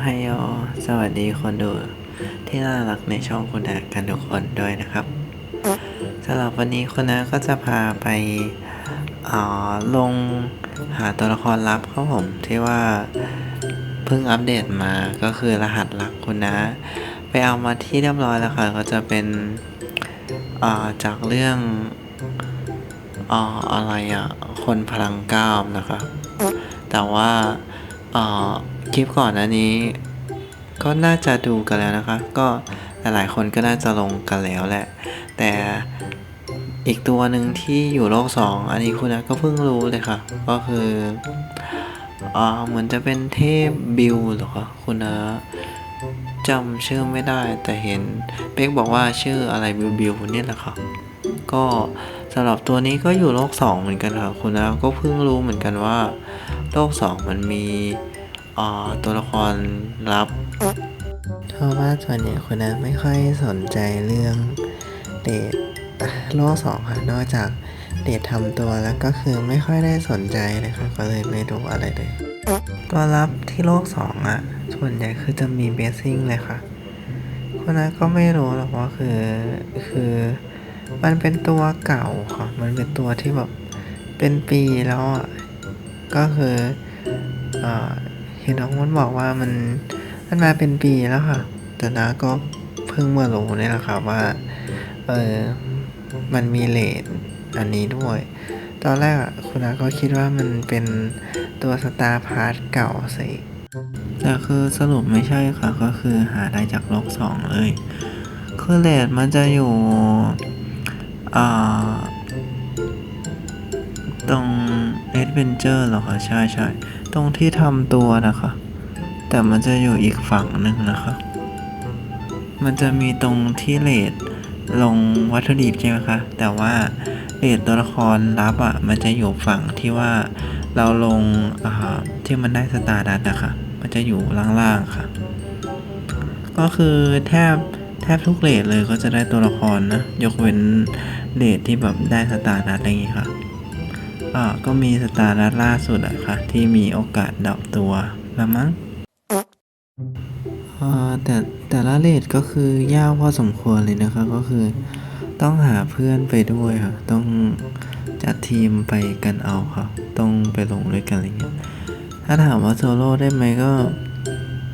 ไฮโอสวัสดีคนดู ที่น่ารักในช่องคุณอากันทุกคนด้วยนะครับสำหรับวันนี้คุณอาก็จะพาไปออลงหาตัวละครลับครับผมที่ว่าเพิ่งอัปเดตมาก็คือรหัสลักคุณนะ ไปเอามาที่เรียบร้อยแล้วค่ะ ก็จะเป็นอ่อจากเรื่องอ่ออะไรอะคนพลังก้าวนะคะ แต่ว่าอ่อ คลิปก่อนอันนี้ ก็น่าจะดูกันแล้วนะคะ ก็หลายๆคนก็น่าจะลงกันแล้วแหละ แต่อีกตัวหนึ่งที่อยู่โลกสองอันนี้คุณนะก็เพิ่งรู้เลยค่ะ ก็คืออ่าเหมือนจะเป็นเทพบิวหรอคะคุณนะจำชื่อไม่ได้แต่เห็นเป๊กบอกว่าชื่ออะไรบิวบิวเนี่ยแหละค่ะก็สำหรับตัวนี้ก็อยู่โลกสองเหมือนกันค่ะคุณนะก็เพิ่งรู้เหมือนกันว่า โลกสองมันมี อ่าตัวละครลับเพราะว่าส่วนใหญ่คนนั้นไม่ค่อยสนใจเรื่องเดทโลกสองค่ะนอกจากเดททำตัวแล้วก็คือไม่ค่อยได้สนใจเลยค่ะก็เลยไม่รู้อะไรเลย ตัวรับที่โลกสองอะ ส่วนใหญ่คือจะมีเบสซิ่งเลยค่ะ คนนั้นก็ไม่รู้หรอกว่าคือคือมันเป็นตัวเก่าค่ะ มันเป็นตัวที่แบบเป็นปีแล้วอะ ก็คืออ่อ็นน้องมันบอกว่ามันมันมาเป็นปีแล้วค่ะ แต่นาก็เพิ่งมารู้นี่แหละค่ะว่าเออมันมีเลทอันนี้ด้วย ตอนแรกอะคุณอาก็คิดว่ามันเป็นตัวสตาร์พาร์ทเก่าสิแต่คือสรุปไม่ใช่ค่ะ ก็คือหาได้จากโลกสองเลย คือเลทมันจะอยู่อ่าตรง Adventure เหรอคะใช่ใช่ตรงที่ทำตัวนะคะ แต่มันจะอยู่อีกฝั่งหนึ่งนะคะ มันจะมีตรงที่เลดลงวัตถุดิบใช่ไหมคะ แต่ว่าเลดตัวละครลับอะ่ะ มันจะอยู่ฝั่งที่ว่าเราลงอ่าที่มันได้สตาร์ดัตนะคะ มันจะอยู่ล่างๆค่ะ ก็คือแทบแทบทุกเลดเลยก็จะได้ตัวละครนะ ยกเว้นเลดที่แบบได้สตาร์ดัตอะไรอย่างงี้ค่ะ อ่าก็มีสตาร์ดัตล่าสุดอะค่ะ ที่มีโอกาสดรอปตัวละมั้งแต่แต่ละเลทก็คือยากพอสมควรเลยนะคะก็คือ ต้องหาเพื่อนไปด้วยค่ะ ต้องจัดทีมไปกันเอาค่ะ ต้องไปลงด้วยกันอะไรเงี้ยถ้าถามว่าโซโล่ได้ไหมก็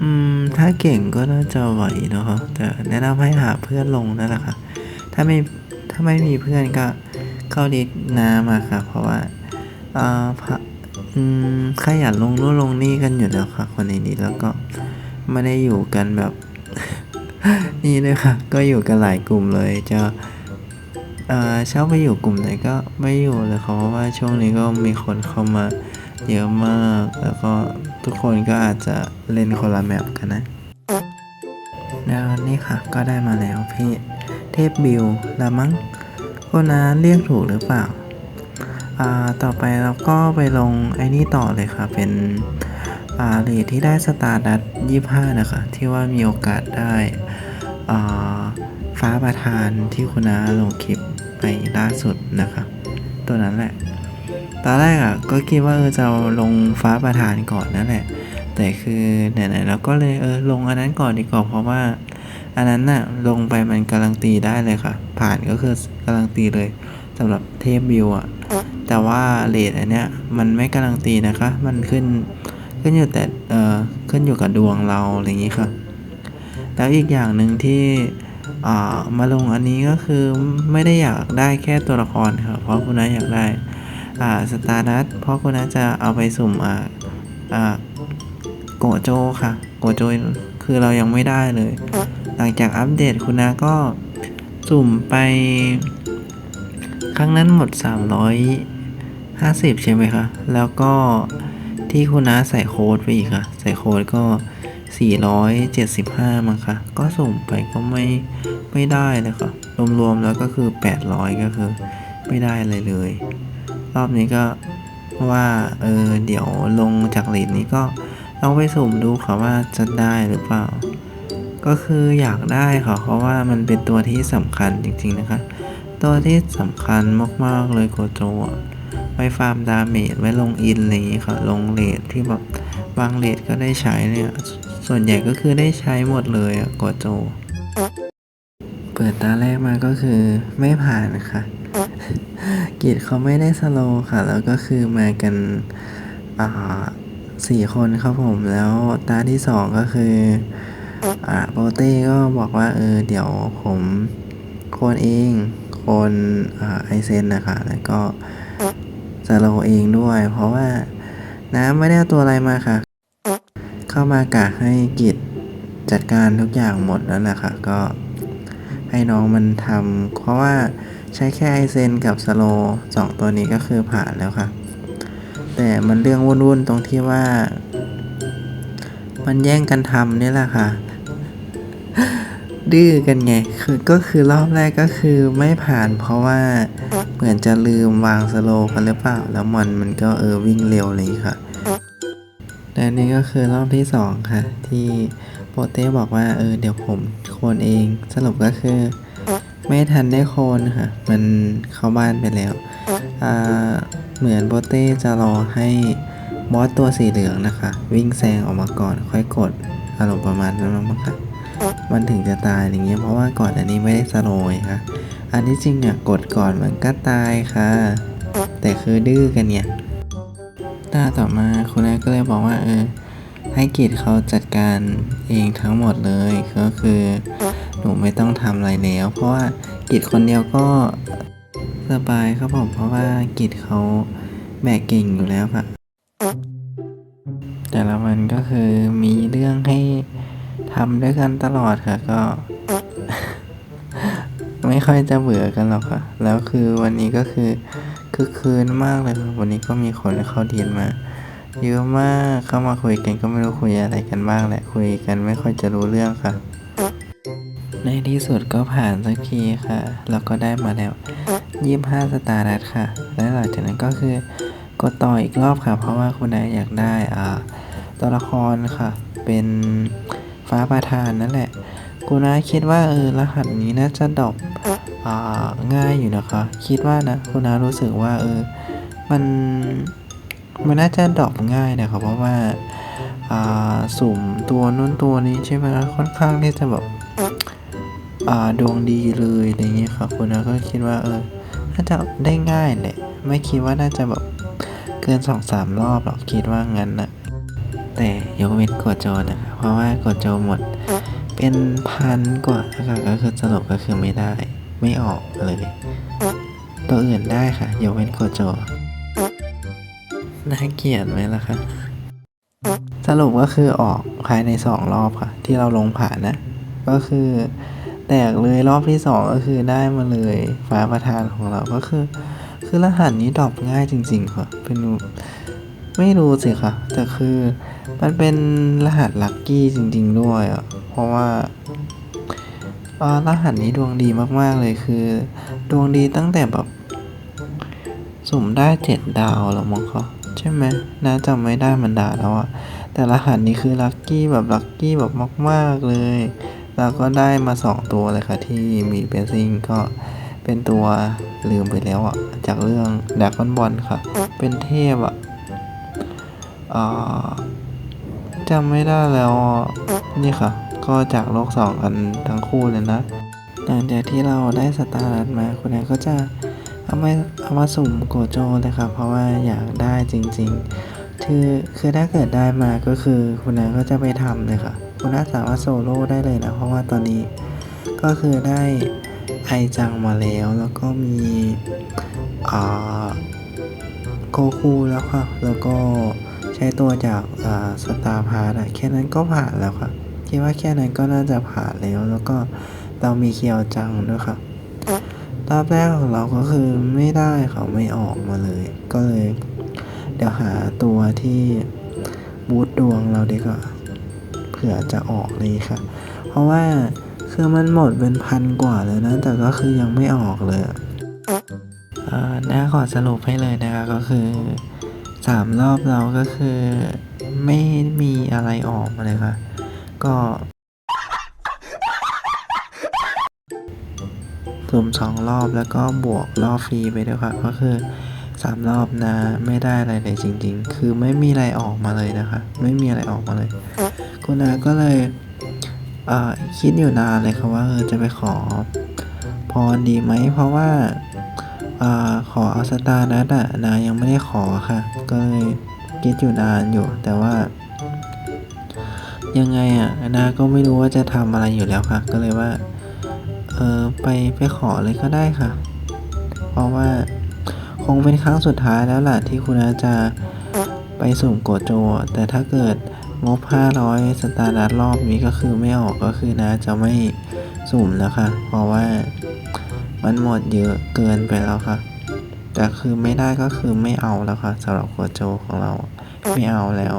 อืม ถ้าเก่งก็น่าจะไหวเนอะคะแต่แนะนำให้หาเพื่อนลงนั่นแหละค่ะ ถ้าไม่ถ้าไม่มีเพื่อนก็เข้าดีน้ำมาค่ะ เพราะว่า อ่าพะอืมขยันลงนู่นลงนี่กันอยู่แล้วค่ะ คนในนี้แล้วก็ไม่ได้อยู่กันแบบ นี่เลยค่ะ ก็อยู่กันหลายกลุ่มเลย จะเอ่อเช่าไปอยู่กลุ่มไหนก็ไม่อยู่เลยค่ะเพราะว่าช่วงนี้ก็มีคนเข้ามาเยอะมาก แล้วก็ทุกคนก็อาจจะเล่นคนละแมปกันนะแล้วนี่ค่ะก็ได้มาแล้วพี่ เทพบิวล้วมั้งคนนั้นเรียกถูกหรือเปล่า อ่าต่อไปเราก็ไปลงไอ้นี่ต่อเลยค่ะเป็นอ่าเลทที่ได้สตาร์ดัตยี่ห้านะคะที่ว่ามีโอกาสได้อ่าฟ้าประธานที่คุณอาลงคลิปไปล่าสุดนะคะ ตัวนั้นแหละตอนแรกอะก็คิดว่าเออจะลงฟ้าประธานก่อนนั่นแหละ แต่คือไหนๆเราก็เลยเออลงอันนั้นก่อนดีกว่าเพราะว่า อันนั้นน่ะลงไปมันการันตีได้เลยค่ะ ผ่านก็คือการันตีเลยสำหรับเทพบิวอะ แต่ว่าเลทอันเนี้ยมันไม่การันตีนะคะ มันขึ้นขึ้นอยู่แต่เอ่อขึ้นอยู่กับดวงเราอะไรอย่างงี้ค่ะ แล้วอีกอย่างหนึ่งที่อ่ามาลงอันนี้ก็คือไม่ได้อยากได้แค่ตัวละครค่ะเพราะคุณน้าอยากได้อ่าสตาร์ดัตเพราะคุณน้าจะเอาไปสุ่มอ่าอ่าโกโจค่ะ โกโจคือเรายังไม่ได้เลย หลังจากอัปเดตคุณน้าก็สุ่มไป ครั้งนั้นหมด 50 ใช่ไหมคะ แล้วก็ที่คุณน้าใส่โค้ดไปอีกค่ะ ใส่โค้ดก็ 475 มั้งคะ ก็ส่งไปก็ไม่ไม่ได้เลยค่ะ รวมๆแล้วก็คือ 800 ก็คือ ไม่ได้เลยเลย รอบนี้ก็ว่าเออเดี๋ยวลงจากเลทนี้ก็ลองไปสุ่มดูค่ะว่าจะได้หรือเปล่า ก็คืออยากได้ค่ะเพราะว่ามันเป็นตัวที่สำคัญจริงๆนะคะ ตัวที่สำคัญมากๆเลยโกโจ ไว้ฟาร์มดาเมจไว้ลงอินอะไรอย่ค่ะลงเลทที่แบบบางเลทก็ได้ใช้เนี่ย ส่วนใหญ่ก็คือได้ใช้หมดเลยอะกดโจ เปิดตาแรกมาก็คือไม่ผ่านค่ะ กิจเขาไม่ได้สโลค่ะ แล้วก็คือมากันอ่าสี่คนครับผมแล้วตาที่สองก็คืออ่าโปเต้ก็บอกว่าเออเดี๋ยวผมโคนเอง คนอ่าไอเซนนะคะแล้วก็ สโลเองด้วย เพราะว่าน้ำไม่ได้ตัวอะไรมาค่ะ เข้ามากะให้กิจจัดการทุกอย่างหมดแล้วแหละค่ะ ก็ให้น้องมันทำเพราะว่าใช้แค่ไอเซนกับสโลสองตัวนี้ก็คือผ่านแล้วค่ะ แต่มันเรื่องวุ่นๆตรงที่ว่า มันแย่งกันทำนี่แหละค่ะ ดื้อกันไง คือก็คือรอบแรกก็คือไม่ผ่านเพราะว่า เหมือนจะลืมวางสโลว์กันหรือเปล่า แล้วมันมันก็เออวิ่งเร็วเลยค่ะและนี่ก็คือรอบที่สองค่ะ ที่โปเต้บอกว่าเออเดี๋ยวผมโคนเอง สรุปก็คือ ไม่ทันได้โคนค่ะ มันเข้าบ้านไปแล้ว อ่า เหมือนโปเต้จะรอให้บอสตัวสีเหลืองนะคะ วิ่งแซงออกมาก่อนค่อยกดอารมณ์ประมาณนั้นมั้งค่ะมันถึงจะตายอย่างเงี้ยเพราะว่าก่อนอันนี้ไม่ได้สโลว์ค่ะ อันที่จริงอะกดก่อนมันก็ตายค่ะ แต่คือดื้อกันเนี่ยตาต่อมาคุณแม่ก็เลยบอกว่าเออให้กิจเขาจัดการเองทั้งหมดเลยก็คือหนูไม่ต้องทำอะไรแล้ว เพราะว่ากิจคนเดียวก็สบายครับผมเพราะว่ากิจเขาแบกเก่งอยู่แล้วค่ะแต่ละวันก็คือมีเรื่องให้ทำด้วยกันตลอดค่ะก็ ไม่ค่อยจะเบื่อกันหรอกค่ะ แล้วคือวันนี้ก็คือคือคืนมากเลยค่ะวันนี้ก็มีคนเข้าเดียนมาเยอะมากเข้ามาคุยกันก็ไม่รู้คุยอะไรกันบ้างแหละคุยกันไม่ค่อยจะรู้เรื่องค่ะ ในที่สุดก็ผ่านสักทีค่ะแล้วก็ได้มาแล้วยี่ห้าสตาร์ดัตค่ะ และหลังจากนั้นก็คือกดต่ออีกรอบค่ะ เพราะว่าคุณนายอยากได้อ่าตัวละครค่ะ เป็นฟ้าประธานนั่นแหละ คุณนาคิดว่าเออรหัสนี้น่าจะดรอปอ่าง่ายอยู่นะคะ คิดว่านะคุณนารู้สึกว่าเออมันมันน่าจะดรอปง่ายนะครับเพราะว่าอ่าสุ่มตัวนู้นตัวนี้ใช่ไหมค่อนข้างที่จะแบบอ่าดวงดีเลยอะไรเงี้ยครับคุณนะก็คิดว่าเออน่าจะได้ง่ายแหละไม่คิดว่าน่าจะแบบเกินสองสามรอบหรอกคิดว่างั้นนะแต่ยกเว้นกดโจนะครับเพราะว่ากดโจหมด เป็นพันกว่านะครับก็คือสรุปก็คือไม่ได้ ไม่ออกเลย ตัวอื่นได้ค่ะยกเว้นกดโจน่าเกลียดไหมล่ะคะสรุปก็คือออกภายในสองรอบค่ะ ที่เราลงผ่านนะ ก็คือแตกเลยรอบที่สองก็คือได้มาเลยฟ้าประธานของเราก็คือ คือรหัสนี้ดรอปง่ายจริง ๆ ค่ะ เป็นไม่รู้สิค่ะแต่คือ มันเป็นรหัสลัคกี้จริง ๆ ด้วยอะ เพราะว่าอรหัสนี้ดวงดีมากๆเลยคือ ดวงดีตั้งแต่แบบ สุ่มได้เจ็ดดาวแล้วมั้งเขาใช่ไหมน่าจำไม่ได้มันดาแล้วอะแต่รหัสนี้คือลัคกี้แบบลัคกี้แบบมากๆเลย แล้วก็ได้มาสองตัวเลยค่ะที่มีเบสซิ่งก็เป็นตัวลืมไปแล้วอะจากเรื่องดักคอนบอลค่ะ เป็นเทพอะอ่า จำไม่ได้แล้วนี่ค่ะ ก็จากโลกสองกันทั้งคู่เลยนะ หลังจากที่เราได้สตาร์ทมาคุณนายก็จะเอามาเอามาสุ่มโกโจเลยครับเพราะว่าอยากได้จริงๆ คือคือถ้าเกิดได้มาก็คือคุณนก็จะไปทำเลยค่ะ คุณนาสามารถโซโล่ได้เลยนะ เพราะว่าตอนนี้ก็คือได้ไอจังมาแล้วแล้วก็มีอ่าโกคูแล้วค่ะแล้วก็ ช้ตัวจากาสตาร์พาร์แค่นั้นก็ผ่านแล้วค่ะคิดว่าแค่นั้นก็น่าจะผ่านแล้ว แล้วก็เรามีเคียวจังด้วยค่ะรอบแรกของเราก็คือไม่ได้เขาไม่ออกมาเลย ก็เลย เดี๋ยวหาตัวที่บูตดวงเราดีกว่าเผื่อจะออกเลยค่ะ เพราะว่าคือมันหมดเป็นพันกว่าเลยนะ แต่ก็คือยังไม่ออกเลยอะอ่าน้าขอสรุปให้เลยนะคะก็คือ สามรอบเราก็คือไม่มีอะไรออกมาเลยค่ะ ก็สุ่มสองรอบแล้วก็บวกรอบฟรีไปด้วยค่ะ ก็คือสามรอบนะไม่ได้อะไรเลยจริง ๆ คือไม่มีอะไรออกมาเลยนะคะ ไม่มีอะไรออกมาเลย คุณนาก็เลยเอ่อคิดอยู่นานเลยค่ะว่าเออจะไปขอพรดีไหมเพราะว่า อ่อขอเอาสตาร์นัดอะนายังไม่ได้ขอค่ะ ก็เลยคิดอยู่นานอยู่ แต่ว่า ยังไงอะนาก็ไม่รู้ว่าจะทำอะไรอยู่แล้วค่ะ ก็เลยว่า เออไปไปขอเลยก็ได้ค่ะ เพราะว่าคงเป็นครั้งสุดท้ายแล้วล่ะที่คุณอาจะไปสุ่มโกโจอะแต่ถ้าเกิดงบ 500 สตาร์ดัตรอบนี้ก็คือไม่ออกก็คือนะจะไม่สุ่มแล้วค่ะ เพราะว่า มันหมดเยอะเกินไปแล้วค่ะ แต่คือไม่ได้ก็คือไม่เอาแล้วค่ะสำหรับโกโจของเราไม่เอาแล้ว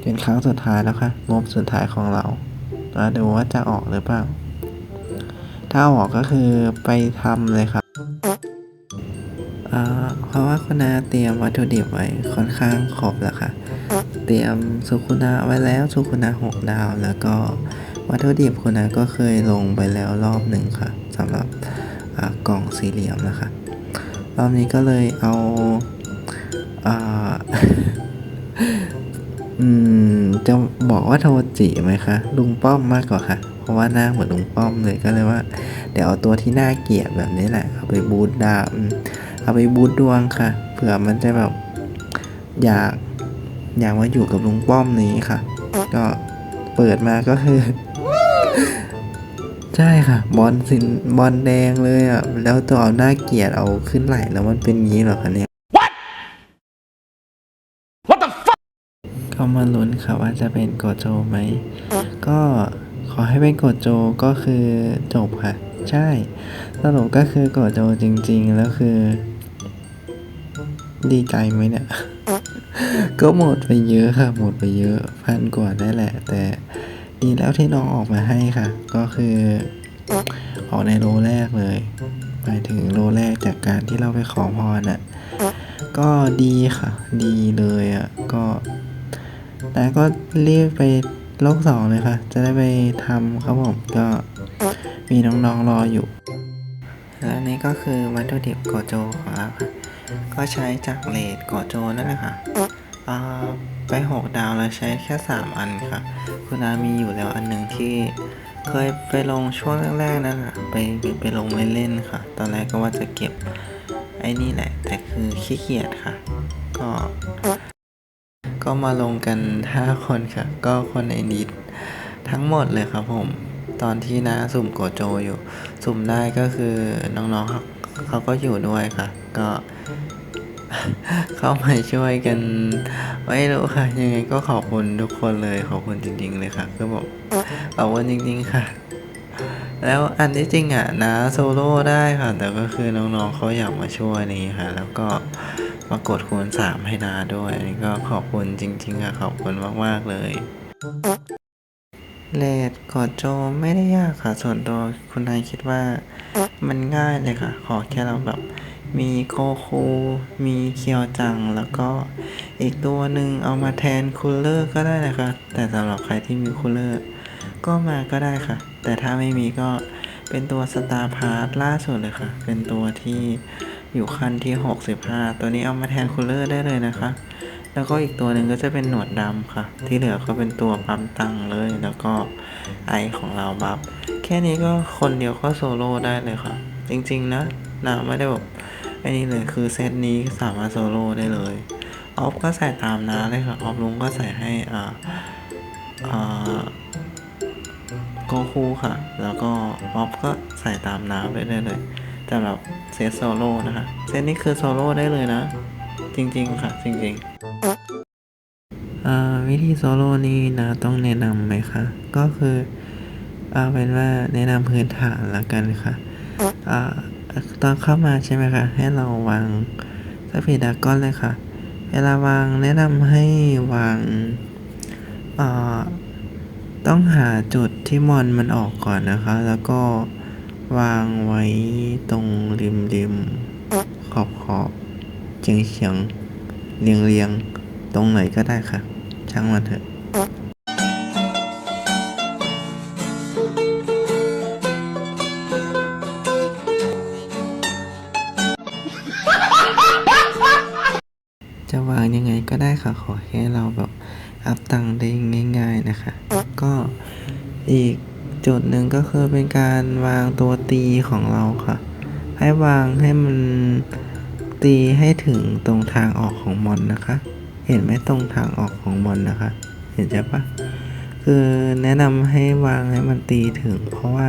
เป็นครั้งสุดท้ายแล้วค่ะงบสุดท้ายของเรามาดูว่าจะออกหรือเปล่า ถ้าออกก็คือไปทำเลยครับอ่าเพราะว่าคุณนาเตรียมวัตถุดิบไว้ค่อนข้างครบแล้วค่ะ เตรียมสุคุนาไว้แล้วสุคุนาหกดาว แล้วก็วัตถุดิบคุณนาก็เคยลงไปแล้วรอบหนึ่งค่ะสำหรับ กล่องสี่เหลี่ยมนะคะ รอบนี้ก็เลยเอาอ่าอืมจะบอกว่าโทจิไหมคะลุงป้อมมากกว่าค่ะ เพราะว่าหน้าเหมือนลุงป้อมเลยก็เลยว่า เดี๋ยวเอาตัวที่น่าเกลียดแบบนี้แหละเอาไปบูทดาเอาไปบูทดวงค่ะเผื่อมันจะแบบอยากอยากมาอยู่กับลุงป้อมนี้ค่ะ ก็เปิดมาก็คือ ใช่ค่ะ บอลสินบอลแดงเลยอะ แล้วตัวเอาหน้าเกลียดเอาขึ้นไหลแล้วมันเป็นงี้เหรอคะเนี่ยก็มาลุ้นค่ะว่าจะเป็นโกโจไหม ก็ขอให้เป็นโกโจก็คือจบค่ะ ใช่สรุปก็คือโกโจจริง ๆ แล้วคือ ดีใจไหมเนี่ย ก็หมดไปเยอะค่ะ หมดไปเยอะพันกว่าได้แหละ แต่ ดีแล้วที่น้องออกมาให้ค่ะ ก็คือออกในโลแรกเลยหมายถึงโลแรกจากการที่เราไปขอพรอะก็ดีค่ะ ดีเลยอะก็แต่ก็รีบไปโลกสองเลยค่ะ จะได้ไปทำครับผมก็มีน้องๆรออยู่ แล้วนี่ก็คือวัตถุดิบโกโจของเราค่ะ ก็ใช้จากเลดโกโจนั่นแหละค่ะ ไปหกดาวแล้วใช้แค่สามอันค่ะ คุณอามีอยู่แล้วอันหนึ่งที่เคยไปลงช่วงแรกๆนั่นแหละไปไปลงเล่นๆค่ะ ตอนแรกก็ว่าจะเก็บไอ้นี่แหละ แต่คือขี้เกียจค่ะ ก็ ก็มาลงกัน 5 คนค่ะ ก็คนในนิดทั้งหมดเลยครับผม ตอนที่น้าสุ่มโกโจอยู่ สุ่มได้ก็คือน้องๆเขาเขาก็อยู่ด้วยค่ะ ก็ เข้ามาช่วยกัน ไม่รู้ค่ะ ยังไงก็ขอบคุณทุกคนเลย ขอบคุณจริง ๆ เลยค่ะ ก็บอกขอบคุณจริง ๆ ค่ะ แล้วอันที่จริงอะนะโซโล่ได้ค่ะ แต่ก็คือน้องๆเขาอยากมาช่วยนี่ค่ะ แล้วก็มากดคูณสามให้นาด้วยนนี้ก็ขอบคุณจริง ๆ ค่ะ ขอบคุณมาก ๆ เลยเลดกดโจไม่ได้ยากค่ะ ส่วนตัวคุณนายคิดว่ามันง่ายเลยค่ะ ขอแค่เราแบบ มีโคคูมีเคียวจัง แล้วก็อีกตัวหนึ่งเอามาแทนคูลเลอร์ก็ได้นะคะ แต่สำหรับใครที่มีคูลเลอร์ก็มาก็ได้ค่ะ แต่ถ้าไม่มีก็เป็นตัวสตาร์พาร์ทล่าสุดเลยค่ะ เป็นตัวที่อยู่ขั้นที่ 65 ตัวนี้เอามาแทนคูลเลอร์ได้เลยนะคะ แล้วก็อีกตัวหนึ่งก็จะเป็นหนวดดำค่ะ ที่เหลือก็เป็นตัวปั๊มตังเลย แล้วก็ไอของเราบัฟ แค่นี้ก็คนเดียวก็โซโล่ได้เลยค่ะ จริงๆนะนะไม่ได้แบบ ไอ้นี่เลยคือเซตนี้สามารถโซโล่ได้เลยออฟก็ใส่ตามนะเลยค่ะออฟลุงก็ใส่ให้อ่าอ่าโกคูค่ะ แล้วก็ออฟก็ใส่ตามน้ำไปได้เลยแต่แบบเซตโซโล่นะคะเซตนี้คือโซโล่ได้เลยนะ จริงๆค่ะ จริงๆวิธีโซโล่นี่นะต้องแนะนำไหมคะก็คือเอาเป็นว่าแนะนำพื้นฐานละกันค่ะ ตอนเข้ามาใช่ไหมคะ ให้เราวางสปีดดากอนเลยค่ะ เวลาวางแนะนำให้วางอ่าต้องหาจุดที่มอนมันออกก่อนนะคะ แล้วก็วางไว้ตรงริมริมขอบขอบเฉียงเฉียงเรียงเรียงตรงไหนก็ได้ค่ะ ช่างมันเถอะ ให้เราแบบอัพตังได้ง่าย ๆนะคะ ก็อีกจุดหนึ่งก็คือเป็นการวางตัวตีของเราค่ะ ให้วางให้มันตีให้ถึงตรงทางออกของมอนนะคะ เห็นไหมตรงทางออกของมอนนะคะ เห็นใช่ปะคือแนะนำให้วางให้มันตีถึง เพราะว่า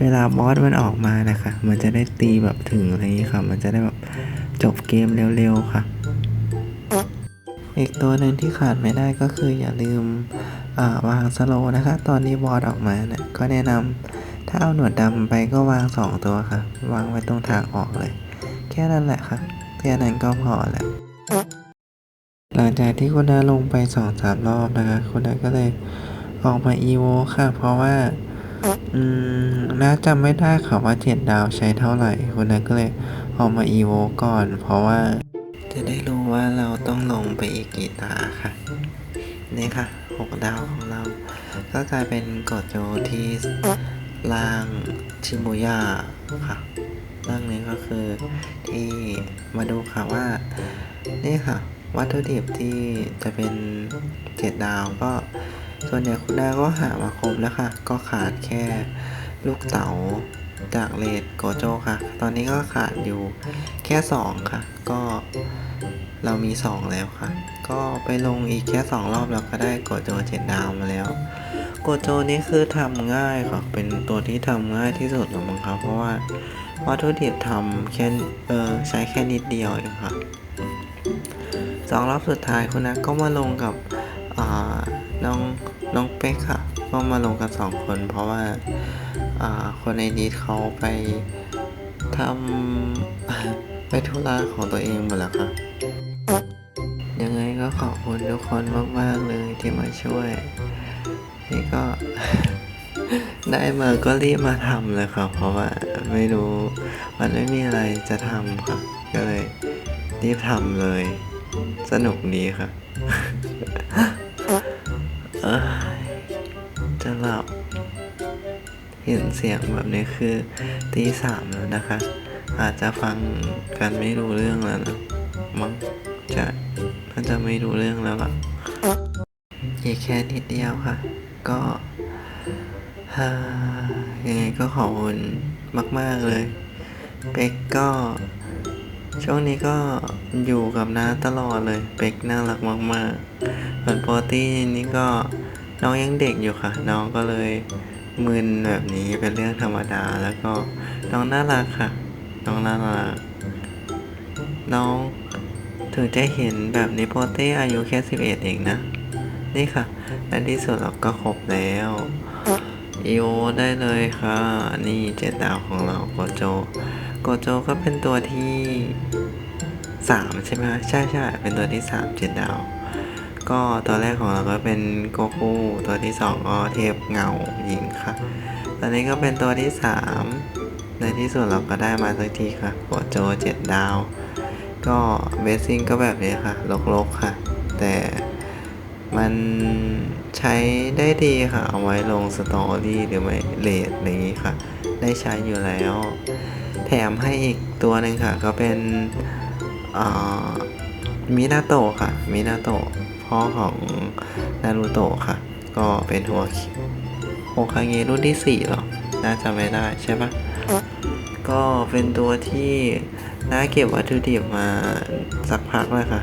เวลาบอสมันออกมานะคะ มันจะได้ตีแบบถึงอะไรอย่างนี้ค่ะ มันจะได้แบบจบเกมเร็วๆค่ะ อีกตัวหนึ่งที่ขาดไม่ได้ก็คืออย่าลืมาวางสโลนะคะตอนนี้บอสออกมาเนี่ยก็แนะนำถ้าเอาหนวดดำไปก็วางสองตัวค่ะ วางไว้ตรงทางออกเลย แค่นั้นแหละค่ะแค่นั้นก็พอแล้วหลังจากที่คุณนาลงไปสองสามรอบนะคะคุณนาก็เลยออกมาอีโวค่ะ เพราะว่า อืมน้าจำไม่ได้ค่ะว่าเจ็ดดาวใช้เท่าไหร่คุณนาก็เลยออกมาอีโวก่อน เพราะว่าจะได้รู้ ว่าเราต้องลงไปอีกกี่ตาค่ะ นี่ค่ะหกดาวของเรา ก็กลายเป็นกดโจที่ล่างชิมูย่าค่ะร่างนี้ก็คือที่มาดูค่ะว่า นี่ค่ะ วัตถุดิบที่จะเป็นเจ็ดดาวก็ส่วนใหญ่คุณดาก็หามาครบแล้วค่ะ ก็ขาดแค่ลูกเต๋า จากเลดโกโจค่ะ ตอนนี้ก็ขาดอยู่แค่สองค่ะ ก็เรามีสองแล้วค่ะ ก็ไปลงอีกแค่สองรอบเราก็ได้โกโจเจ็ดดาวมาแล้ว โกโจนี่คือทำง่ายค่ะ เป็นตัวที่ทำง่ายที่สุดหรอมั้งครับ เพราะว่าวัตถุดิบทำแค่เออใช้แค่นิดเดียวเองค่ะสองรอบสุดท้ายคุณนัทก็มาลงกับน้องน้องเป๊กค่ะ ก็มาลงกันสองคนเพราะว่า คนในดีเขาไปทำไปธุระของตัวเองหมดแล้วค่ะยังไงก็ขอบคุณทุกคนมาก ๆ เลยที่มาช่วย นี่ก็ได้มาก็รีบมาทำเลยครับ เพราะว่าไม่รู้มันไม่มีอะไรจะทำครับ ก็เลยรีบทำเลย สนุกดีครับจะหลับ ห็นเสียงแบบนี้คือตีสามแล้วนะคะ อาจจะฟังกันไม่รู้เรื่องแล้วนะมั้งจะน่าจะไม่รู้เรื่องแล้วล่ะอีกแค่นิดเดียวค่ะ ก็ฮยังไงก็ขอบคุณมาก ๆ เลย เป็กก็ ช่วงนี้ก็อยู่กับน้าตลอดเลย เป็กน่ารักมากๆส่วนโปรตี้นี่ก็น้องยังเด็กอยู่ค่ะ น้องก็เลย มึนแบบนี้เป็นเรื่องธรรมดาแล้วก็น้องน่ารักค่ะ น้องน่ารักน้องถึงจะเห็นแบบนี้โปรตี้อายุแค่สิบเอ็ดเองนะ นี่ค่ะในที่สุดเราก็ครบแล้วโอได้เลยค่ะ นี่เจ็ดดาวของเราโกโจ โกโจก็เป็นตัวที่สามใช่ไหมใช่ใช่เป็นตัวที่สามเจ็ดดาว ก็ตัวแรกของเราก็เป็นโกคูตัวที่สองก็เทพเงาหญิงค่ะ ตอนนี้ก็เป็นตัวที่สามในที่สุดเราก็ได้มาสักทีค่ะโกโจเจ็ดดาว ก็เบสซิ่งก็แบบนี้ค่ะลกๆค่ะ แต่มันใช้ได้ดีค่ะ เอาไว้ลงสตอรี่หรือไม่เลดอะไรอย่างนี้ค่ะ ได้ใช้อยู่แล้ว แถมให้อีกตัวหนึ่งค่ะ ก็เป็นมินาโตะค่ะ มินาโตะ พ่อของนารูโตะค่ะ ก็เป็นหัวโอคาเงะรุ่นที่สี่หรอ น่าจะไม่ได้ใช่ปะก็เป็นตัวที่น่าเก็บวัตถุดิบมาสักพักเลยค่ะ